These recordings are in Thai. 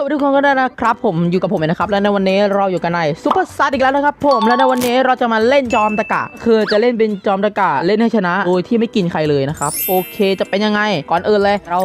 สวัสดีทุกคนก็ได้นะครับ ผมอยู่กับผมเองนะครับ และในวันนี้เราอยู่กันในซูเปอร์ซัดอีกแล้วนะครับผมและในวันนี้เราจะมาเล่นจอมตะกะ คือจะเล่นเป็นจอมตะกะเล่นให้ชนะโดยที่ไม่กินใครเลยนะครับ โอเคจะเป็นยังไง ก่อนอื่นเลย เรา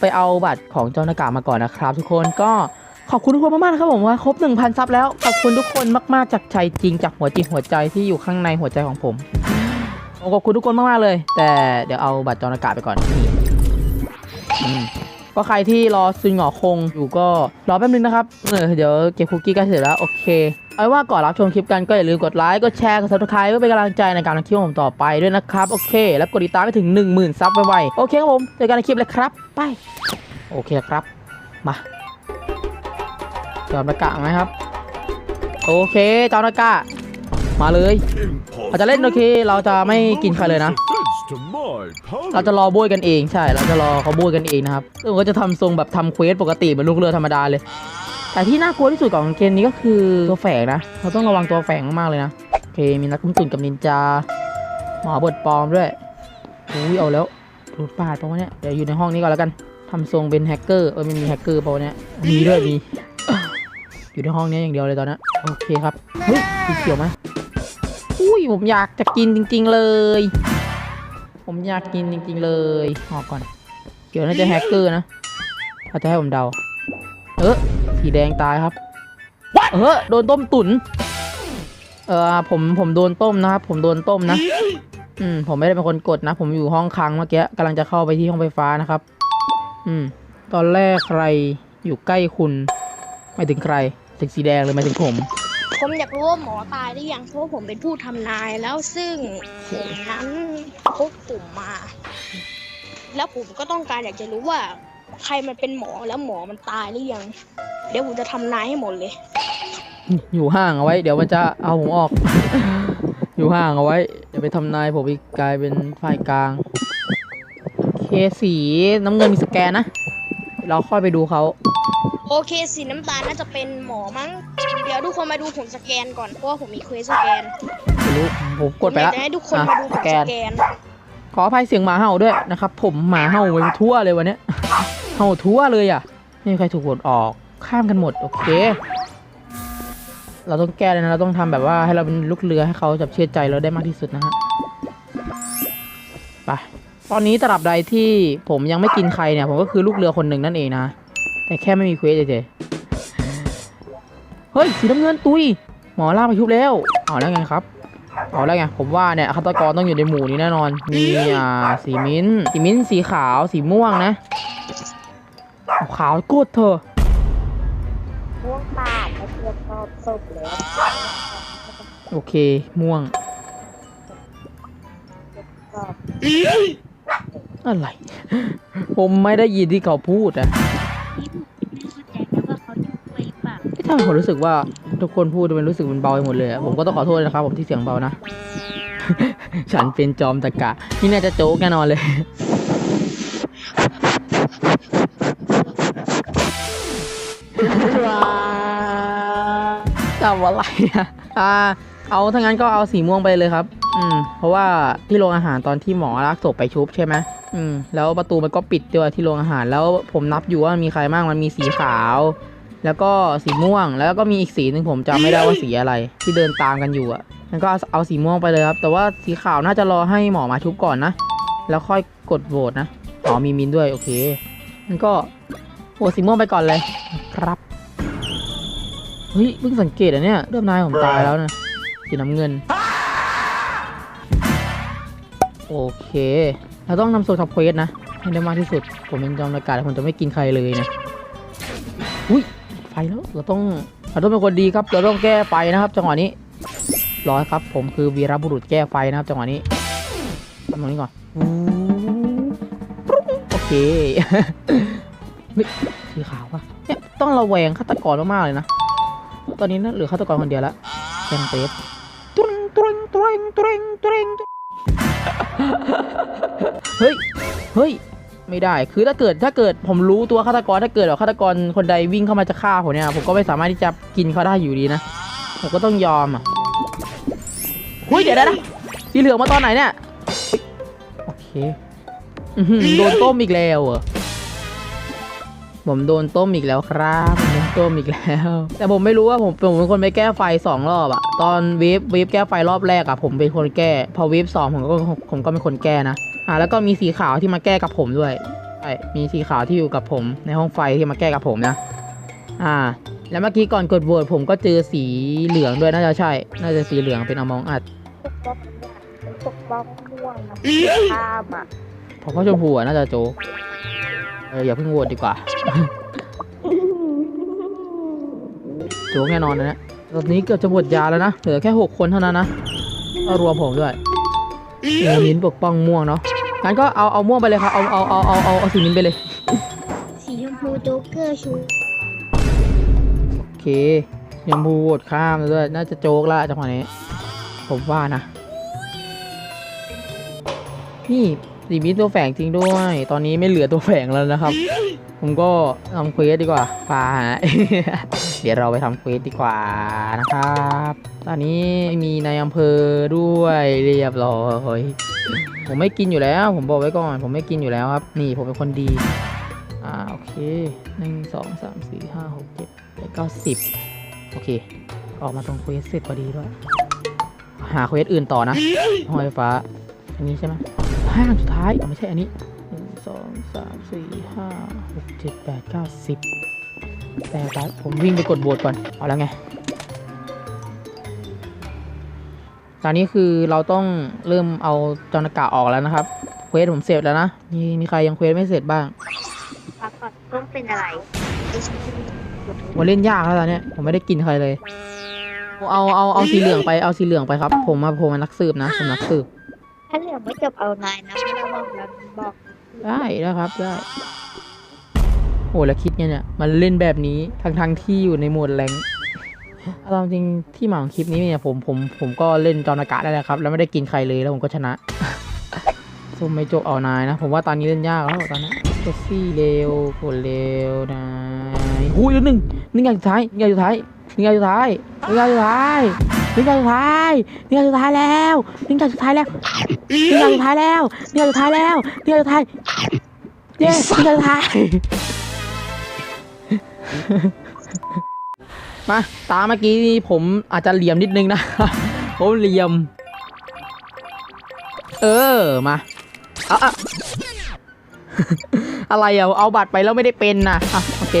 ไปเอาบัตรของจอมตะกะมาก่อนนะครับ ทุกคนก็ขอบคุณทุกคนมากๆนะครับผมว่าครบ 1,000 ซับแล้วขอบคุณทุกคนมากๆจากใจจริงจากหัวจิตหัวใจที่อยู่ข้างในหัวใจของผมขอบคุณทุกคนมากๆเลย แต่เดี๋ยวเอาบัตรจอมตะกะไปก่อนนี่อืม ก็ใครที่รอซุนหงอคงอยู่ก็รอแป๊บนึงนะครับเออเดี๋ยวเก็บคุกกี้ใกล้เสร็จแล้วโอเคเอาไว้ว่าก่อนรับชมคลิปกันก็อย่าลืมกดไลค์กดแชร์กดซับสไครต์เพื่อเป็นกำลังใจในการทำคลิปของผมต่อไปด้วยนะครับโอเค แล้วกดติดตามไปถึง 10,000ซับไวๆโอเคครับผมเจอกันในคลิปเลยครับไปโอเคครับมาจอมตะกะไหมครับ โอเคจอมตะกะมาเลยเราเราจะเล่นโอเค เราจะไม่กินใครเลยนะ เราจะรอโบยกันเองใช่ เราจะรอเขาโบยกันเองนะครับซึ่งก็จะทำทรงแบบทำเควสปกติเหมือนลูกเรือธรรมดาเลย แต่ที่น่ากลัวที่สุดของเกมนี้ก็คือตัวแฝงนะ เราต้องระวังตัวแฝงมากๆเลยนะ โอเค มีนักกุ้มตุนกับนินจา หมอบทปลอมด้วยอุ้ยเอาแล้วโดปาดปะวะเนี่ย เดี๋ยวอยู่ในห้องนี้ก่อนแล้วกันทำทรงเป็นแฮกเกอร์เออมันมีแฮกเกอร์ปะวะเนี่ย มีด้วยมี อยู่ในห้องนี้อย่างเดียวเลยตอนนี้โอเคครับ เฮ้ยสีเขียวไหมอุ้ยผมอยากจะกินจริง ๆ เลย ผมอยากกินจริงๆเลยออกก่อน เกี่ยวน่าจะแฮกเกอร์นะเขาจะให้ผมเดา เออสีแดงตายครับ เออโดนต้มตุ๋นเออผมผมโดนต้มนะครับ ผมโดนต้มนะ อืม ผมไม่ได้เป็นคนกดนะ ผมอยู่ห้องค้างเมื่อกี้กำลังจะเข้าไปที่ห้องไฟฟ้านะครับ อืม ตอนแรกใครอยู่ใกล้คุณ ไม่ถึงใครถึงสีแดงเลยไม่ถึงผม ผมอยากรู้ว่าหมอตายหรือยังเพราะผมเป็นผู้ทำนายแล้วซึ่งผมนั้นพกปุ่มมา แล้วผมก็ต้องการอยากจะรู้ว่าใครมันเป็นหมอแล้วหมอมันตายหรือยัง เดี๋ยวผมจะทำนายให้หมดเลย อยู่ห่างเอาไว้ เดี๋ยวมันจะเอาผมออก อยู่ห่างเอาไว้ เดี๋ยวไปทำนายผมอีกกลายเป็นฝ่ายกลางเคสีน้ำเงินมีสแกนนะ เราค่อยไปดูเขา โอเคสีน้ำตาลน่าจะเป็นหมอมั้ง เดี๋ยวทุกคนมาดูผมสแกนก่อนเพราะว่าผมมีเควสสแกนไม่รู้ผมกดไปผมอยาแล้วกจะให้ทุกคนอะมาดูผสมแกสนแกน ขออภัยเสียงหมาเห่าด้วยนะครับ ผมหมาเห่าไปทั่วเลยวันเนี้ยเห่าทั่วเลยอะไม่มีใครถูกโหวตออกข้ามกันหมดโอเค เราต้องแก้เลยนะเราต้องทำแบบว่าให้เราเป็นลูกเรือให้เขาจับเชื่อใจเราได้มากที่สุดนะฮะไปตอนนี้ตราบใดที่ผมยังไม่กินใครเนี่ย ผมก็คือลูกเรือคนหนึ่งนั่นเองนะ แต่แค่ไม่มีเควสเฉยๆเฮ้ยสีน้ำเงินตุย หมอล่ากไปชุบแล้วเอาแล้วไงครับเอาแล้วไงผมว่าเนี่ยฆาตกรต้องอยู่ในหมู่นี้แน่นอน มีอ่าสีมิ้นท์สีมิ้นท์สีขาวสีม่วงนะเอาขาวกดเธอะม่วงตาดแล้วเพื่อนก็ศพแล้วโอเคม่วงอะไร ผมไม่ได้ยินที่เขาพูดอะ เอ๊ะทำไมผมรู้สึกว่าทุกคนพูดมันรู้สึกมันเบาไปหมดเลยผมก็ต้องขอโทษนะครับ ผมที่เสียงเบานะ ฉันเป็นจอมตะกะนี่น่าจะโจ๊กแน่นอนเลยทำอะไรอะอ่าเอาถ้างั้นก็เอาสีม่วงไปเลยครับ อืม เพราะว่าที่โรงอาหารตอนที่หมอลากศพไปชุบใช่ไหมอืม แล้วประตูมันก็ปิดด้วยที่โรงอาหาร แล้วผมนับอยู่ว่ามีใครบ้างมันมีสีขาว แล้วก็สีม่วงแล้วก็มีอีกสีหนึ่งผมจำไม่ได้ว่าสีอะไร ที่เดินตามกันอยู่อะงั้นก็เอาสีม่วงไปเลยครับ แต่ว่าสีขาวน่าจะรอให้หมอมาชุบก่อนนะ แล้วค่อยกดโหวตนะอ๋อมีมินด้วยโอเคงั้นก็โหวตสีม่วงไปก่อนเลยครับเฮ้ยเพิ่งสังเกตอะเนี่ยเริ่มนายผมตายแล้วนะสีน้ำเงิน โอเคเราต้องนำโซทับเควสนะให้ได้มากที่สุด ผมเป็นจอมอากาศผมจะไม่กินใครเลยนะอุ้ย ไฟแล้วเราต้องเราต้องเป็นคนดีครับเราต้องแก้ไฟนะครับ จังหวะนี้ร้อยครับ ผมคือวีรบุรุษแก้ไฟนะครับ จังหวะนี้ทำตรงนี้ก่อนโอเคเฮ้ยสีขาวอะเนี่ยต้องระแวงฆาตกรมากๆเลยนะตอนนี้นะเหลือฆาตกรคนเดียวล้วแกงเตฟตริงตริงตริงตริงตริงเฮ้ยเฮ้ย ไม่ได้ คือถ้าเกิดถ้าเกิดผมรู้ตัวฆาตกรถ้าเกิดแบบฆาตกรคนใดวิ่งเข้ามาจะฆ่าผมเนี่ย ผมก็ไม่สามารถที่จะกินเขาได้อยู่ดีนะ ผมก็ต้องยอมอะเฮ้ยเดี๋ยวนะนะสีเหลืองมาตอนไหนเนี่ยเฮ้ยโอเคอื้อหือโดนต้มอีกแล้วเหรอผมโดนต้มอีกแล้วครับผมโดนต้มอีกแล้ว แต่ผมไม่รู้ว่าผมผมเป็นคนไปแก้ไฟสองรอบอะตอนเวฟเวฟแก้ไฟรอบแรกอะผมเป็นคนแก้ พอเวฟสองผมก็ผมก็เป็นคนแก้นะ อ่าแล้วก็มีสีขาวที่มาแก้กับผมด้วยใช่มีสีขาวที่อยู่กับผม ในห้องไฟที่มาแก้กับผมนะ อ่า แล้วเมื่อกี้ก่อนกดโหวตผมก็เจอสีเหลืองด้วยน่าจะใช่ น่าจะสีเหลืองเป็นอมองอัดปกป้องม่วงนะข้ามอะผมว่าชมพูอะน่าจะโจกเอออย่าเพิ่งโหวตดีกว่า โจกแน่นอนนะเนี่ยตอนนี้เกือบจะหมดยาแล้วนะ เหลือแค่หกคนเท่านั้นนะก็รวมผมด้วยเออมิ้นท์ปกป้องม่วงเนาะ งั้นก็เอาเอาม่วงไปเลยครับเอาเอาเอาเอาเอาเอาสีมิ้นท์ไปเลย สีชมพูโจ๊กเกอร์ชูโอเคยมพูโหวตข้ามแล้วด้วยน่าจะโจกละจังหวะนี้ ผมว่านะ นี่ สีมิตตัวแฝงจริงด้วย ตอนนี้ไม่เหลือตัวแฝงแล้วนะครับ ผมก็ทำเควสดีกว่าปาเดี๋ยวเราไปทำเควสดีกว่านะครับ ตอนนี้มีนายอำเภอด้วยเรียบร้อยผมไม่กินอยู่แล้ว ผมบอกไว้ก่อน ผมไม่กินอยู่แล้วครับ นี่ผมเป็นคนดี อ่าโอเคหนึ่งสองสามสี่ห้าหกเจ็ดแปดเก้าสิบโอเค ออกมาตรงเควสเสร็จพอดีด้วย หาเควสอื่นต่อนะห้องไฟฟ้า อันนี้ใช่ไหม ห้างสุดท้ายอะไม่ใช่อันนี้หนึ่งสองสามสี่ห้าหกเจ็ดแปดเก้าสิบแต่ครับผมวิ่งไปกดโบสก่อน เอาแล้วไง ตอนนี้คือเราต้องเริ่มเอาจอนากะออกแล้วนะครับ เควสผมเสร็จแล้วนะ มีมีใครยังเควสไม่เสร็จบ้างพักก่อนต้องเป็นอะไรผมเล่นยากแล้วตอนเนี้ยผมไม่ได้กินใครเลย เอาเอาเอาสีเหลืองไปเอาสีเหลืองไปครับ ผมมาผมมานักสืบนะผมนักสืบ ถ้าเหลือไม่จบเอานายนะไม่ระวังแล้วบอกได้นะครับได้โอ้แล้วคิดไงเนี่ยมันเล่นแบบนี้ทั้งทั้งที่อยู่ในโหมดแรงเอาตามจริงที่มาของคลิปนี้เนี่ยผมผมผมก็เล่นจอนากะได้แล้วครับ แล้วไม่ได้กินใครเลยแล้วผมก็ชนะส้มไม่จบเอานายนะ ผมว่าตอนนี้เล่นยากแล้วตอนนี้เจสซี่เร็วกดเร็วนายหูยหลือหนึ่งหนึ่งอย่างสุดท้ายนึ่งอย่างสุดท้าย หนึ่งอย่างสุดท้ายหนึ่งอย่างสุดท้ายหนึ่งอย่างสุดท้ายหนึ่งอย่างสุดท้ายแล้วหนึ่งอย่างสุดท้ายแล้วหนึ่งอย่างสุดท้ายแล้วหนึ่งอย่างสุดท้ายแล้วหนึ่งอย่างสุดท้ายเย้คุณจะทายมาตามเมื่อกี้นี่ผมอาจจะเหลี่ยมนิดนึงนะผมเหลี่ยม เออมาเอาอะอะไรอะเอาบัตรไปแล้วไม่ได้เป็นนะอะโอเค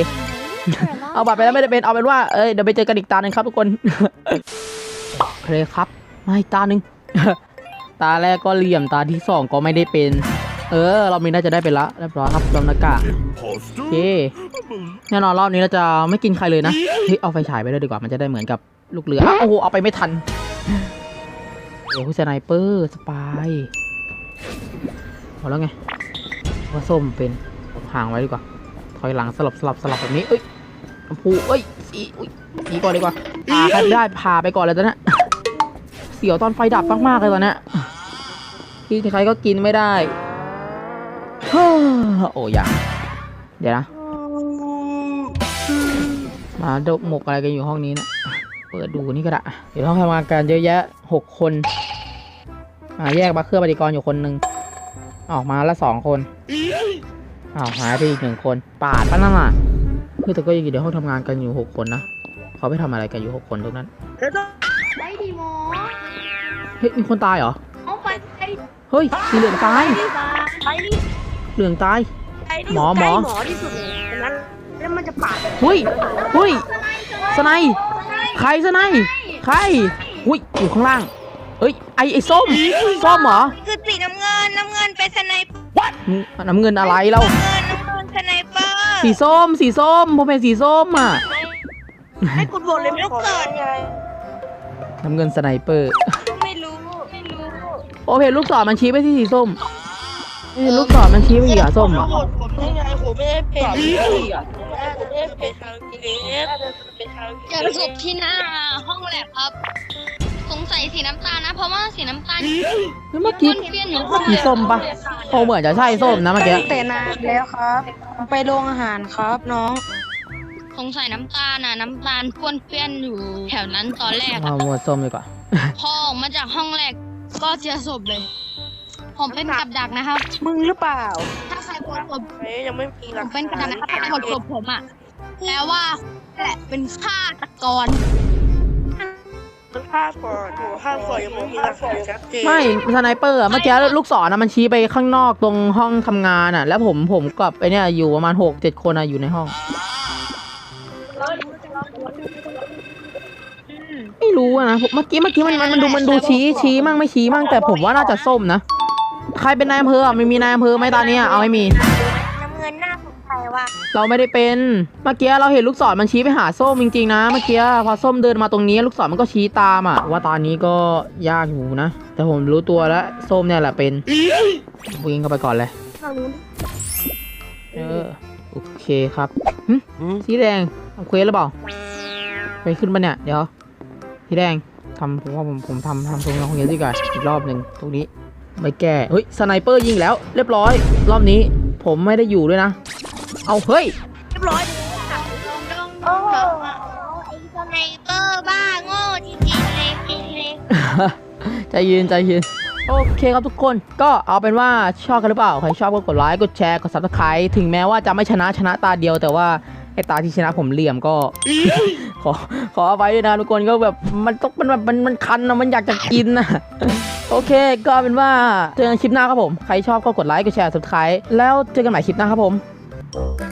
เอาบัตรไปแล้วไม่ได้เป็นเอาเป็นว่าเอ้ยเดี๋ยวไปเจอกันอีกตาหนึ่งครับทุกคนโอเคครับ มาอีกตาหนึ่งตาแรกก็เหลี่ยมตาที่สองก็ไม่ได้เป็น เออเรามีน่าจะได้ไปละเรียบร้อยครับจอมนากะโอเคแน่นอนรอบนี้เราจะไม่กินใครเลยนะเฮ้ยเอาไฟฉายไปด้วยดีกว่ามันจะได้เหมือนกับลูกเรือโอ้โหเอาไปไม่ทันโอ้โหสไนเปอร์สปายเอแล้วไงว่าส้มเป็นห่างไว้ดีกว่าถอยหลังสลับสลับสลับแบบนี้ เอ้ย ชมพูเอ้ยสีอุ้ยสีก่อนดีกว่าพาใครไม่ได้พาไปก่อนเลยตอนเนี้ยเสียวตอนไฟดับมากๆเลยตอนเนี้ยกินใครก็กินไม่ได้ฮ่าโอ้ยังเดี๋ยวนะ มาดกหมกอะไรกันอยู่ห้องนี้นะ เปิดดูนี่ก็ได้เดี๋ยวห้องทำงานกันเยอะแยะหกคน อ่าแยกมาเครื่องปฏิกรณ์อยู่คนหนึ่งออกมาละสองคนอ้าวหายไปอีกหนึ่งคน ปาดปะนั่นน่ะ คือแต่ก็ยังอยู่ในห้องทำงานกันอยู่หกคนนะเขาไปทำอะไรกันอยู่หกคนตรงนั้นได้ดีหมอเฮ้ยมีคนตายเหรอเอาไปไปเฮ้ยสีเหลืองตายไปดิเหลืองตาย ไปดิหมอหมอ ใกล้หมอที่สุดเลยดังนั้นแล้วมันจะปาดเฮ้ยเฮ้ย สไนด์ ใครสไนด์ใครอุ้ยอยู่ข้างล่างเอ้ยไอไอส้มส้มเหรอคือสีน้ำเงินน้ำเงินเป็นสไนเปอร์อืมน้ำเงินอะไรเราน้ำเงินน้ำเงินสไนเปอร์ สีส้ม สีส้มผมเป็นสีส้มอะ ให้คุณโบนเลยไม่ลูกขอเกิดน้ำเงินสไนเปอร์ ไม่รู้ไม่รู้โอเพนลูกศรมันชี้ไปที่สีส้มเอ้ยลูกศรมันชี้ไปที่สีส้มอะผมไม่ไงผมไม่ได้เป็นผมไม่ได้เป็นทางเอฟเป็นทางเจอศพที่หน้าห้องแลบครับ สงสัยสีน้ำตาลนะ เพราะว่าสีน้ำตาลเมื่อกี้ป้วนเปี้ยนอยู่ห้องสีส้มปะโอ้เหมือนจะใช่ส้มนะเมื่อกี้แต่นานแล้วครับ ไปโรงอาหารครับน้องสงสัยน้ำตาลน่ะน้ำตาลป้วนเปี้ยนอยู่แถวนั้นตอนแรกเอาอะหมวดส้มดีกว่า พอออกมาจากห้องแรกก็เจอศพเลย ผมเป็นกับดักนะครับ มึงหรือเปล่าถ้าใครกดผมเฮ้ยยังไม่มีหผลักมเป็นกระดานถ้ากดกดผมอะแปลว่าแหละเป็นฆาตกร ภาพก่อนโหภาพก่อนยังไม่มีหลักฐานชัดเจนไม่สไนเปอร์อะเมื่อกี้ลูกศรนะมันชี้ไปข้างนอกตรงห้องทำงานอะแล้วผมผมกับไอเนี่ยอยู่ประมาณหกเจ็ดคนอะอยู่ในห้อง ไม่รู้อะนะผมเมื่อกี้เมื่อกี้มันมันมันดูมันดูชี้ชี้มั่งไม่ชี้มั่งแต่ผมว่าน่าจะส้มนะ ใครเป็นนายอำเภออะไม่มีนายอำเภอไหมตอนนี้อะเอาไม่มี ว่า เราไม่ได้เป็น เมื่อกี้เราเห็นลูกศรมันชี้ไปหาส้มจริงๆนะ เมื่อกี้พอส้มเดินมาตรงนี้ลูกศรมันก็ชี้ตามอะว่าตอนนี้ก็ยากอยู่นะ แต่ผมรู้ตัวแล้วส้มเนี่ยแหละเป็นวิ่งเข้าไปก่อนเลยเรารู้เออโอเคครับหึสีแดงทำเควสหรือเปล่าไปขึ้นมาเนี่ย เดี๋ยวสีแดงทำผมว่าผมผมทำทำตรงนี้ของเงี้ยดีกว่าอีกรอบหนึ่งตรงนี้ไม่แก้เฮ้ยสไนเปอร์ยิงแล้ว เรียบร้อย รอบนี้ผมไม่ได้อยู่ด้วยนะ เอาเฮ้ยเรียบร้อยโอ้ไอ้สไนเปอร์บ้าโง่จริงๆเลยจริงเลยใจเย็นใจเย็นโอเคครับทุกคนก็เอาเป็นว่าชอบกันหรือเปล่า ใครชอบก็กดไลค์กดแชร์กด subscribe ถึงแม้ว่าจะไม่ชนะชนะตาเดียวแต่ว่าไอ้ตาที่ชนะผมเหลี่ยมก็ ขอขอเอาไว้ด้วยนะทุกคนก็แบบมันต้องมันแบบมันมันคันนะมันอยากจะกินนะโอเค ก็เอาเป็นว่าเจอกันคลิปหน้าครับผม ใครชอบก็กดไลค์กดแชร์ subscribe แล้วเจอกันใหม่คลิปหน้าครับผม Bye.